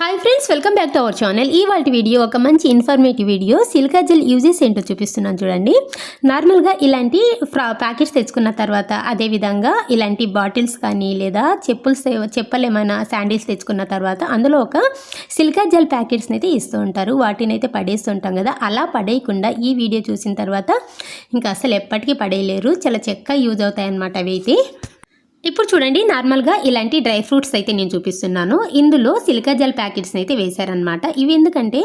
Hi friends welcome back to our channel ఈ వాటి video ఒక మంచి informative video silica gel uses ఏంటో చూపిస్తున్నాను చూడండి. నార్మల్గా ఇలాంటి ఫ్రా ప్యాకెట్స్ తెచ్చుకున్న తర్వాత అదేవిధంగా ఇలాంటి బాటిల్స్ కానీ లేదా చెప్పుల్స్ చెప్పలు ఏమైనా శాండిల్స్ తెచ్చుకున్న తర్వాత అందులో ఒక సిల్కా జెల్ ప్యాకెట్స్ని అయితే ఇస్తూ ఉంటారు. వాటిని అయితే పడేస్తుంటాం కదా. అలా పడేయకుండా ఈ వీడియో చూసిన తర్వాత ఇంకా అసలు ఎప్పటికీ పడేయలేరు. చాలా చక్కగా యూజ్ అవుతాయి అన్నమాట అవి అయితే. ఇప్పుడు చూడండి నార్మల్గా ఇలాంటి డ్రై ఫ్రూట్స్ అయితే నేను చూపిస్తున్నాను. ఇందులో సిలికా జెల్ ప్యాకెట్స్ని అయితే వేశారనమాట ఇవి ఎందుకంటే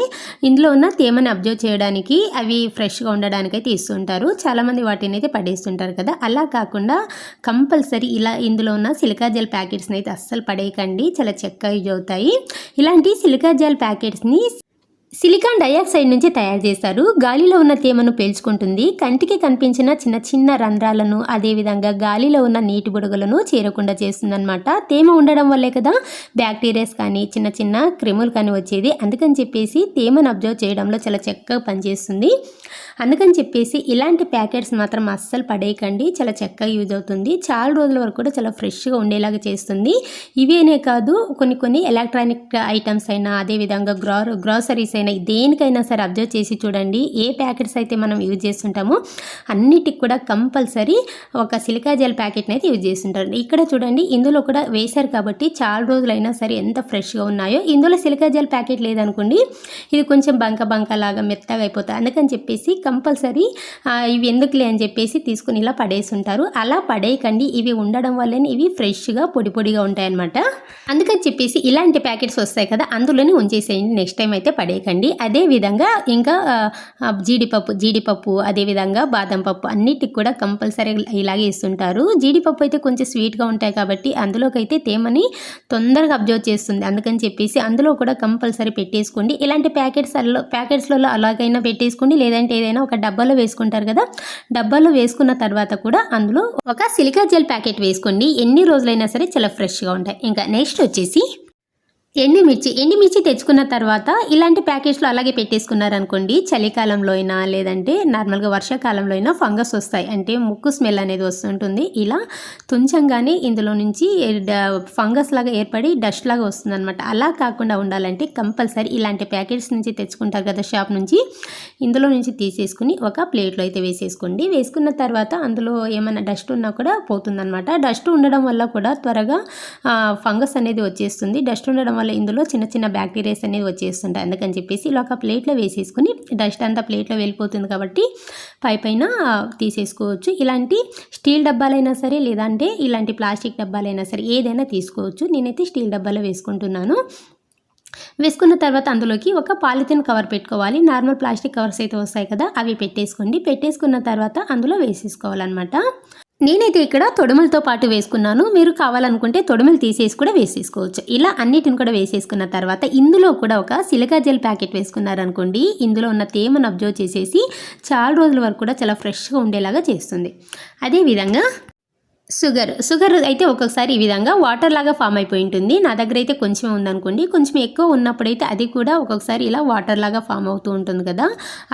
ఇందులో ఉన్న తేమని అబ్జర్వ్ చేయడానికి అవి ఫ్రెష్గా ఉండడానికి అయితే ఇస్తుంటారు. చాలామంది వాటిని అయితే పడేస్తుంటారు కదా. అలా కాకుండా కంపల్సరీ ఇలా ఇందులో ఉన్న సిలికా జెల్ ప్యాకెట్స్ని అయితే అస్సలు పడేయకండి. చాలా చక్కగా యూజ్ అవుతాయి. ఇలాంటి సిలికా జెల్ ప్యాకెట్స్ని సిలికాన్ డయాక్సైడ్ నుంచి తయారు చేస్తారు. గాలిలో ఉన్న తేమను పేల్చుకుంటుంది. కంటికి కనిపించిన చిన్న చిన్న రంధ్రాలను అదేవిధంగా గాలిలో ఉన్న నీటి బుడగలను చేరకుండా చేస్తుందన్నమాట. తేమ ఉండడం వల్లే కదా బ్యాక్టీరియాస్ కానీ చిన్న చిన్న క్రిములు కానీ వచ్చేది. అందుకని చెప్పేసి తేమను అబ్జర్వ్ చేయడంలో చాలా చక్కగా పనిచేస్తుంది. అందుకని చెప్పేసి ఇలాంటి ప్యాకెట్స్ మాత్రం అస్సలు పడేయకండి. చాలా చక్కగా యూజ్ అవుతుంది. చాలా రోజుల వరకు కూడా చాలా ఫ్రెష్గా ఉండేలాగా చేస్తుంది. ఇవేనే కాదు కొన్ని కొన్ని ఎలక్ట్రానిక్ ఐటమ్స్ అయినా అదేవిధంగా గ్రా గ్రాసరీస్ అయినా దేనికైనా సరే అబ్జర్వ్ చేసి చూడండి. ఏ ప్యాకెట్స్ అయితే మనం యూజ్ చేస్తుంటామో అన్నిటికి కూడా కంపల్సరీ ఒక సిలికా జెల్ ప్యాకెట్ని అయితే యూజ్ చేస్తుంటారు. ఇక్కడ చూడండి ఇందులో కూడా వేశారు కాబట్టి చాలా రోజులైనా సరే ఎంత ఫ్రెష్గా ఉన్నాయో. ఇందులో సిలికా జెల్ ప్యాకెట్ లేదనుకోండి ఇది కొంచెం బంక బంక లాగా మెత్తగా అయిపోతుంది అందుకని చెప్పేసి కంపల్సరీ ఇవి ఎందుకులే అని చెప్పేసి తీసుకుని ఇలా పడేసి ఉంటారు అలా పడేయకండి. ఇవి ఉండడం వల్లనే ఇవి ఫ్రెష్గా పొడి పొడిగా ఉంటాయన్నమాట. అందుకని చెప్పేసి ఇలాంటి ప్యాకెట్స్ వస్తాయి కదా అందులోనే ఉంచేసేయండి. నెక్స్ట్ టైం అయితే పడేయకండి. అదే విధంగా ఇంకా జీడిపప్పు జీడిపప్పు అదేవిధంగా బాదం పప్పు అన్నిటికి కూడా కంపల్సరీ ఇలాగే ఇస్తుంటారు. జీడిపప్పు అయితే కొంచెం స్వీట్గా ఉంటాయి కాబట్టి అందులోకి అయితే తేమని తొందరగా అబ్జర్వ్ చేస్తుంది. అందుకని చెప్పేసి అందులో కూడా కంపల్సరీ పెట్టేసుకోండి. ఇలాంటి ప్యాకెట్స్ అల్లో ప్యాకెట్స్లలో అలాగైనా పెట్టేసుకోండి. లేదంటే ఏదైనా ఒక డబ్బాలో వేసుకుంటారు కదా డబ్బాలో వేసుకున్న తర్వాత కూడా అందులో ఒక సిలికా జెల్ ప్యాకెట్ వేసుకోండి. ఎన్ని రోజులైనా సరే చాలా ఫ్రెష్గా ఉంటాయి. ఇంకా నెక్స్ట్ వచ్చేసి ఎండుమిర్చి ఎండుమిర్చి తెచ్చుకున్న తర్వాత ఇలాంటి ప్యాకెట్స్లో అలాగే పెట్టేసుకున్నారనుకోండి చలికాలంలో అయినా లేదంటే నార్మల్గా వర్షాకాలంలో అయినా ఫంగస్ వస్తాయి. అంటే ముక్కు స్మెల్ అనేది వస్తుంటుంది. ఇలా తుంచంగానే ఇందులో నుంచి డ- ఫంగస్ లాగా ఏర్పడి డస్ట్ లాగా వస్తుందన్నమాట. అలా కాకుండా ఉండాలంటే కంపల్సరీ ఇలాంటి ప్యాకెట్స్ నుంచి తెచ్చుకుంటారు కదా షాప్ నుంచి ఇందులో నుంచి తీసేసుకుని ఒక ప్లేట్లో అయితే వేసేసుకోండి. వేసుకున్న తర్వాత అందులో ఏమైనా డస్ట్ ఉన్నా కూడా పోతుందన్నమాట. డస్ట్ ఉండడం వల్ల కూడా త్వరగా ఫంగస్ అనేది వచ్చేస్తుంది. డస్ట్ ఉండడం వల్ల ఇందులో చిన్న చిన్న బ్యాక్టీరియాస్ అనేవి వచ్చేస్తుంటాయి. అందుకని చెప్పేసి ఇలా ఒక ప్లేట్లో వేసేసుకుని డస్ట్ అంతా ప్లేట్లో వెళ్ళిపోతుంది కాబట్టి పై పైన తీసేసుకోవచ్చు. ఇలాంటి స్టీల్ డబ్బాలైనా సరే లేదంటే ఇలాంటి ప్లాస్టిక్ డబ్బాలైనా సరే ఏదైనా తీసుకోవచ్చు. నేనైతే స్టీల్ డబ్బాలో వేసుకుంటున్నాను. వేసుకున్న తర్వాత అందులోకి ఒక పాలిథిన్ కవర్ పెట్టుకోవాలి. నార్మల్ ప్లాస్టిక్ కవర్స్ అయితే వస్తాయి కదా అవి పెట్టేసుకోండి. పెట్టేసుకున్న తర్వాత అందులో వేసేసుకోవాలన్నమాట. నేనైతే ఇక్కడ తొడుములతో పాటు వేసుకున్నాను. మీరు కావాలనుకుంటే తొడుములు తీసేసి కూడా వేసేసుకోవచ్చు. ఇలా అన్నిటిని కూడా వేసేసుకున్న తర్వాత ఇందులో కూడా ఒక సిలికా జెల్ ప్యాకెట్ వేసుకున్నారనుకోండి. ఇందులో ఉన్న తేమను అబ్జర్వ్ చేసేసి చాలా రోజుల వరకు కూడా చాలా ఫ్రెష్గా ఉండేలాగా చేస్తుంది. అదేవిధంగా షుగర్. షుగర్ అయితే ఒక్కొక్కసారి ఈ విధంగా వాటర్ లాగా ఫామ్ అయిపోయి ఉంటుంది. నా దగ్గర అయితే కొంచెం ఉందనుకోండి. కొంచెం ఎక్కువ ఉన్నప్పుడైతే అది కూడా ఒక్కొక్కసారి ఇలా వాటర్ లాగా ఫామ్ అవుతూ ఉంటుంది కదా.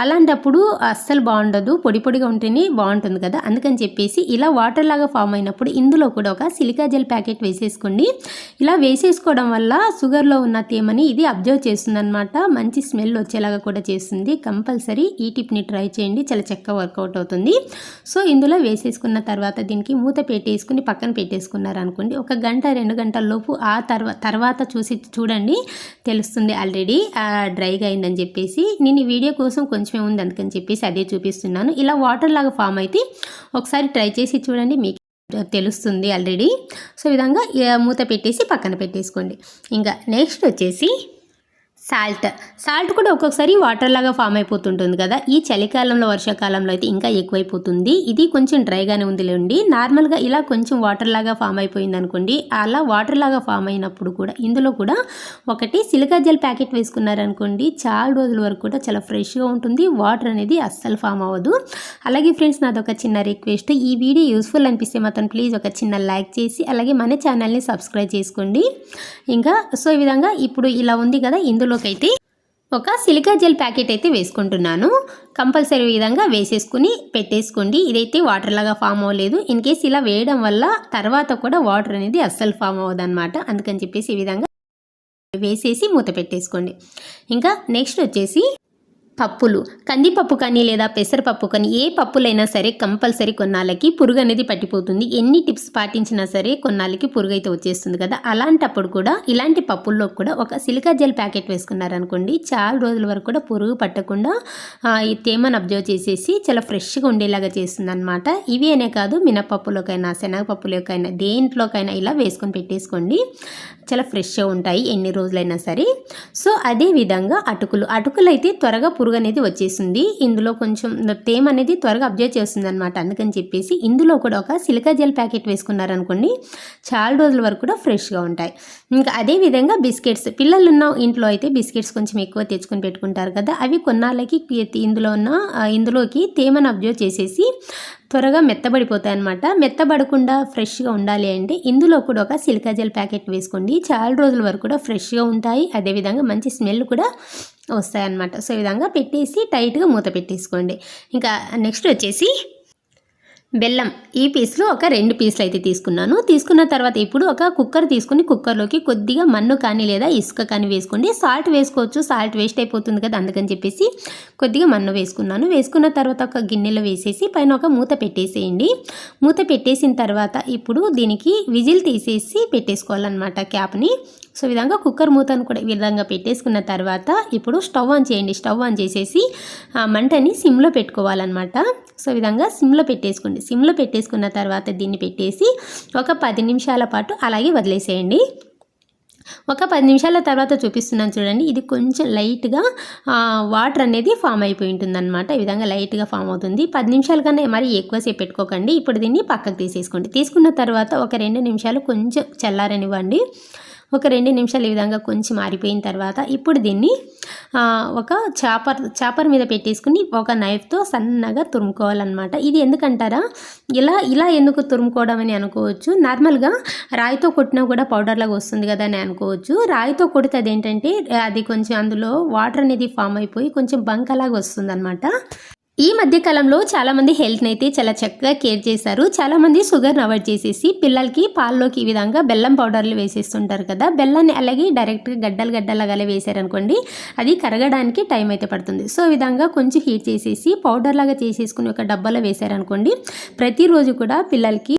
అలాంటప్పుడు అస్సలు బాగుండదు. పొడి పొడిగా ఉంటేనే బాగుంటుంది కదా. అందుకని చెప్పేసి ఇలా వాటర్ లాగా ఫామ్ అయినప్పుడు ఇందులో కూడా ఒక సిలికా జెల్ ప్యాకెట్ వేసేసుకోండి. ఇలా వేసేసుకోవడం వల్ల షుగర్లో ఉన్న తేమని ఇది అబ్జర్వ్ చేస్తుందనమాట మంచి స్మెల్ వచ్చేలాగా కూడా చేస్తుంది. కంపల్సరీ ఈ టిప్ని ట్రై చేయండి. చాలా చక్కగా వర్కౌట్ అవుతుంది. సో ఇందులో వేసేసుకున్న తర్వాత దీనికి మూత పెట్టి పెట్టేసుకుని పక్కన పెట్టేసుకున్నారు అనుకోండి ఒక గంట రెండు గంటల లోపు ఆ తర్వాత తర్వాత చూసి చూడండి తెలుస్తుంది ఆల్రెడీ డ్రైగా అయిందని చెప్పేసి నేను ఈ వీడియో కోసం కొంచెమే ఉంది అందుకని చెప్పేసి అదే చూపిస్తున్నాను. ఇలా వాటర్ లాగా ఫామ్ అయితే ఒకసారి ట్రై చేసి చూడండి మీకు తెలుస్తుంది ఆల్రెడీ సో విధంగా మూత పెట్టేసి పక్కన పెట్టేసుకోండి. ఇంకా నెక్స్ట్ వచ్చేసి సాల్ట్. సాల్ట్ కూడా ఒక్కొక్కసారి వాటర్ లాగా ఫామ్ అయిపోతుంటుంది కదా. ఈ చలికాలంలో వర్షాకాలంలో అయితే ఇంకా ఎక్కువైపోతుంది. ఇది కొంచెం డ్రైగానే ఉందిలేండి నార్మల్గా ఇలా కొంచెం వాటర్ లాగా ఫామ్ అయిపోయింది అనుకోండి అలా వాటర్ లాగా ఫామ్ అయినప్పుడు కూడా ఇందులో కూడా ఒకటి సిలికా జెల్ ప్యాకెట్ వేసుకున్నారనుకోండి చాలా రోజుల వరకు కూడా చాలా ఫ్రెష్గా ఉంటుంది. వాటర్ అనేది అస్సలు ఫామ్ అవ్వదు. అలాగే ఫ్రెండ్స్ నాది ఒక చిన్న రిక్వెస్ట్. ఈ వీడియో యూస్ఫుల్ అనిపిస్తే మాత్రం ప్లీజ్ ఒక చిన్న లైక్ చేసి అలాగే మన ఛానల్ని సబ్స్క్రైబ్ చేసుకోండి. ఇంకా సో ఈ విధంగా ఇప్పుడు ఇలా ఉంది కదా ఇందులో ఇందులోకి అయితే ఒక సిలికా జెల్ ప్యాకెట్ అయితే వేసుకుంటున్నాను. కంపల్సరీ విధంగా వేసేసుకుని పెట్టేసుకోండి. ఇదైతే వాటర్ లాగా ఫామ్ అవ్వలేదు. ఇన్ కేస్ ఇలా వేయడం వల్ల తర్వాత కూడా వాటర్ అనేది అస్సలు ఫామ్ అవ్వదు అనమాట అందుకని చెప్పేసి ఈ విధంగా వేసేసి మూత పెట్టేసుకోండి. ఇంకా నెక్స్ట్ వచ్చేసి పప్పులు. కందిపప్పు కానీ లేదా పెసరపప్పు కానీ ఏ పప్పులైనా సరే కంపల్సరీ కొన్నాళ్ళకి పురుగు అనేది పట్టిపోతుంది. ఎన్ని టిప్స్ పాటించినా సరే కొన్నాళ్ళకి పురుగు అయితే వచ్చేస్తుంది కదా. అలాంటప్పుడు కూడా ఇలాంటి పప్పుల్లో కూడా ఒక సిలికా జెల్ ప్యాకెట్ వేసుకున్నారనుకోండి చాలా రోజుల వరకు కూడా పురుగు పట్టకుండా ఈ తేమను అబ్జర్వ్ చేసేసి చాలా ఫ్రెష్గా ఉండేలాగా చేస్తుంది అనమాట ఇవి అనే కాదు మినపప్పులోకైనా శనగపప్పులోకైనా దేంట్లోకైనా ఇలా వేసుకొని పెట్టేసుకోండి. చాలా ఫ్రెష్గా ఉంటాయి ఎన్ని రోజులైనా సరే. సో అదే విధంగా అటుకులు. అటుకులు అయితే త్వరగా పురుగు అనేది వచ్చేసింది. ఇందులో కొంచెం తేమ అనేది త్వరగా అబ్జర్వ్ చేస్తుంది అనమాట అందుకని చెప్పేసి ఇందులో కూడా ఒక సిలికా జెల్ ప్యాకెట్ వేసుకున్నారనుకోండి చాలా రోజుల వరకు కూడా ఫ్రెష్గా ఉంటాయి. ఇంకా అదే విధంగా బిస్కెట్స్ పిల్లలు ఉన్న ఇంట్లో అయితే బిస్కెట్స్ కొంచెం ఎక్కువ తెచ్చుకొని పెట్టుకుంటారు కదా అవి కొన్నాళ్ళకి ఇందులో ఉన్న ఇందులోకి తేమను అబ్జర్వ్ చేసేసి త్వరగా మెత్తబడిపోతాయి అనమాట మెత్తబడకుండా ఫ్రెష్గా ఉండాలి అంటే ఇందులో కూడా ఒక సిలికా జెల్ ప్యాకెట్ వేసుకోండి. చాలా రోజుల వరకు కూడా ఫ్రెష్గా ఉంటాయి. అదేవిధంగా మంచి స్మెల్ కూడా వస్తాయి అన్నమాట సో ఈ విధంగా పెట్టేసి టైట్గా మూత పెట్టేసుకోండి. ఇంకా నెక్స్ట్ వచ్చేసి బెల్లం. ఈ పీస్లో ఒక రెండు పీసులు అయితే తీసుకున్నాను. తీసుకున్న తర్వాత ఇప్పుడు ఒక కుక్కర్ తీసుకుని కుక్కర్లోకి కొద్దిగా మన్ను కానీ లేదా ఇసుక కానీ వేసుకోండి. సాల్ట్ వేసుకోవచ్చు. సాల్ట్ వేస్ట్ అయిపోతుంది కదా అందుకని చెప్పేసి కొద్దిగా మన్ను వేసుకున్నాను. వేసుకున్న తర్వాత ఒక గిన్నెలో వేసేసి పైన ఒక మూత పెట్టేసేయండి. మూత పెట్టేసిన తర్వాత ఇప్పుడు దీనికి విజిల్ తీసేసి పెట్టేసుకోవాలన్నమాట క్యాప్ని. సో విధంగా కుక్కర్ మూతను కూడా ఈ విధంగా పెట్టేసుకున్న తర్వాత ఇప్పుడు స్టవ్ ఆన్ చేయండి. స్టవ్ ఆన్ చేసేసి ఆ మంటని సిమ్లో పెట్టుకోవాలన్నమాట. సో విధంగా సిమ్లో పెట్టేసుకోండి. సిమ్లో పెట్టేసుకున్న తర్వాత దీన్ని పెట్టేసి ఒక పది నిమిషాల పాటు అలాగే వదిలేసేయండి. ఒక పది నిమిషాల తర్వాత చూపిస్తున్నాను చూడండి. ఇది కొంచెం లైట్గా వాటర్ అనేది ఫామ్ అయిపోయి ఉంటుంది అనమాట ఈ విధంగా లైట్గా ఫామ్ అవుతుంది. పది నిమిషాల కన్నా మరి ఎక్కువసేపు పెట్టుకోకండి. ఇప్పుడు దీన్ని పక్కకు తీసేసుకోండి. తీసుకున్న తర్వాత ఒక రెండు నిమిషాలు కొంచెం చల్లారనివ్వండి. ఒక రెండు నిమిషాలు ఈ విధంగా కొంచెం ఆరిపోయిన తర్వాత ఇప్పుడు దీన్ని ఒక చాపర్ చాపర్ మీద పెట్టేసుకుని ఒక నైఫ్తో సన్నగా తురుముకోవాలన్నమాట. ఇది ఎందుకంటారా? ఇలా ఇలా ఎందుకు తురుముకోవడం అని అనుకోవచ్చు. నార్మల్గా రాయితో కొట్టినా కూడా పౌడర్ లాగా వస్తుంది కదా అని అనుకోవచ్చు. రాయితో కొడితే అదేంటంటే అది కొంచెం అందులో వాటర్ అనేది ఫామ్ అయిపోయి కొంచెం బంకలాగా వస్తుంది ఈ మధ్య కాలంలో చాలామంది హెల్త్ని అయితే చాలా చక్కగా కేర్ చేశారు. చాలామంది షుగర్ని అవాయిడ్ చేసేసి పిల్లలకి పాల్లోకి ఈ విధంగా బెల్లం పౌడర్లు వేసేస్తుంటారు కదా. బెల్లాన్ని అలాగే డైరెక్ట్గా గడ్డలు గడ్డలాగా వేసారనుకోండి అది కరగడానికి టైం అయితే పడుతుంది. సో ఈ విధంగా కొంచెం హీట్ చేసేసి పౌడర్ లాగా చేసేసుకుని ఒక డబ్బాలో వేసారనుకోండి ప్రతిరోజు కూడా పిల్లలకి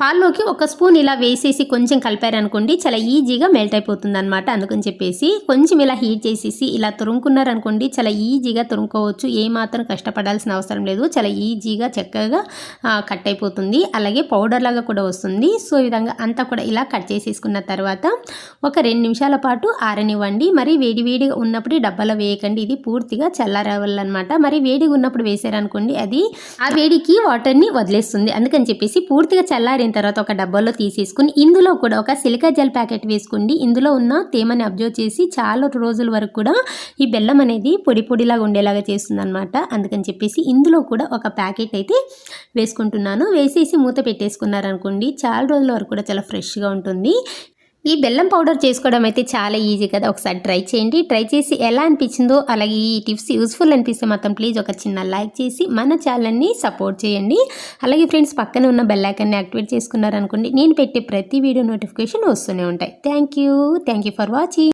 పాల్లోకి ఒక స్పూన్ ఇలా వేసేసి కొంచెం కలిపారనుకోండి చాలా ఈజీగా మెల్ట్ అయిపోతుంది అనమాట అందుకని చెప్పేసి కొంచెం ఇలా హీట్ చేసేసి ఇలా తురుముకున్నారనుకోండి చాలా ఈజీగా తురుముకోవచ్చు. ఏ మాత్రం కష్టపడాల్సిన అవసరం లేదు. చాలా ఈజీగా చక్కగా కట్ అయిపోతుంది. అలాగే పౌడర్ లాగా కూడా వస్తుంది. సో ఈ విధంగా అంతా కూడా ఇలా కట్ చేసేసుకున్న తర్వాత ఒక రెండు నిమిషాల పాటు ఆరనివ్వండి. మరి వేడివేడిగా ఉన్నప్పుడు డబ్బాలో వేయకండి. ఇది పూర్తిగా చల్లారవాలన్నమాట. మరి వేడిగా ఉన్నప్పుడు వేసారనుకోండి అది ఆ వేడికి వాటర్ని వదిలేస్తుంది. అందుకని చెప్పేసి పూర్తిగా చల్లారి అయిన తర్వాత ఒక డబ్బాలో తీసేసుకుని ఇందులో కూడా ఒక సిలికా జెల్ ప్యాకెట్ వేసుకోండి ఇందులో ఉన్న తేమని అబ్జర్వ్ చేసి చాలా రోజుల వరకు కూడా ఈ బెల్లం అనేది పొడి పొడిలాగా ఉండేలాగా చేస్తుంది అనమాట అందుకని చెప్పేసి ఇందులో కూడా ఒక ప్యాకెట్ అయితే వేసుకుంటున్నాను. వేసేసి మూత పెట్టేసుకున్నారనుకోండి చాలా రోజుల వరకు కూడా చాలా ఫ్రెష్గా ఉంటుంది. ఈ బెల్లం పౌడర్ చేసుకోవడం అయితే చాలా ఈజీ కదా. ఒకసారి ట్రై చేయండి. ట్రై చేసి ఎలా అనిపించిందో అలాగే ఈ టిప్స్ యూస్ఫుల్ అనిపిస్తే మాత్రం ప్లీజ్ ఒక చిన్న లైక్ చేసి మన ఛానల్ని సపోర్ట్ చేయండి. అలాగే ఫ్రెండ్స్ పక్కన ఉన్న బెల్లైకాన్ని యాక్టివేట్ చేసుకున్నారనుకోండి నేను పెట్టే ప్రతి వీడియో నోటిఫికేషన్ వస్తూనే ఉంటాయి. Thank you. Thank you for watching.